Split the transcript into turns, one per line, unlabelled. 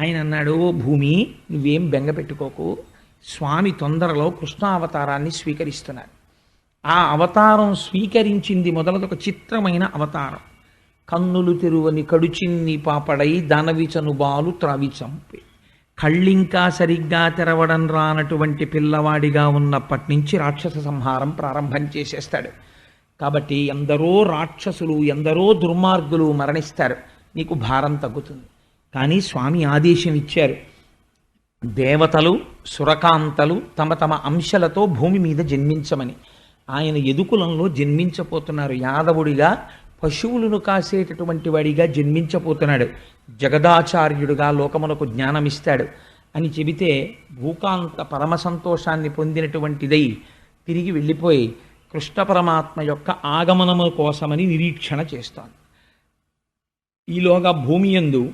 ఆయన అన్నాడు "ఓ భూమి నువ్వేం బెంగ పెట్టుకోకు. స్వామి తొందరలో కృష్ణావతారాన్ని స్వీకరిస్తున్నారు ఆ అవతారం స్వీకరించింది మొదలది ఒక చిత్రమైన అవతారం. కన్నులు తెరువని కడుచిన్ని పాపడై దానవిచను బాలు త్రావి చంపి. కళ్ళింకా సరిగ్గా తెరవడం రానటువంటి పిల్లవాడిగా ఉన్నప్పటి నుంచి రాక్షస సంహారం ప్రారంభం చేసేస్తాడు. కాబట్టి ఎందరో రాక్షసులు ఎందరో దుర్మార్గులు మరణిస్తారు. నీకు భారం తగ్గుతుంది. కానీ స్వామి ఆదేశం ఇచ్చారు. దేవతలు సురకాంతలు తమ తమ అంశలతో భూమి మీద జన్మించమని. ఆయన ఎదుకులంలో జన్మించపోతున్నారు యాదవుడిగా పశువులను కాసేటటువంటి వాడిగా జన్మించపోతున్నాడు జగదాచార్యుడుగా లోకమునకు జ్ఞానమిస్తాడు అని చెబితే భూకాంత పరమ సంతోషాన్ని పొందినటువంటిదై తిరిగి వెళ్ళిపోయి కృష్ణ పరమాత్మ యొక్క ఆగమనము కోసమని నిరీక్షణ చేస్తాను. ఈలోగా భూమి యందు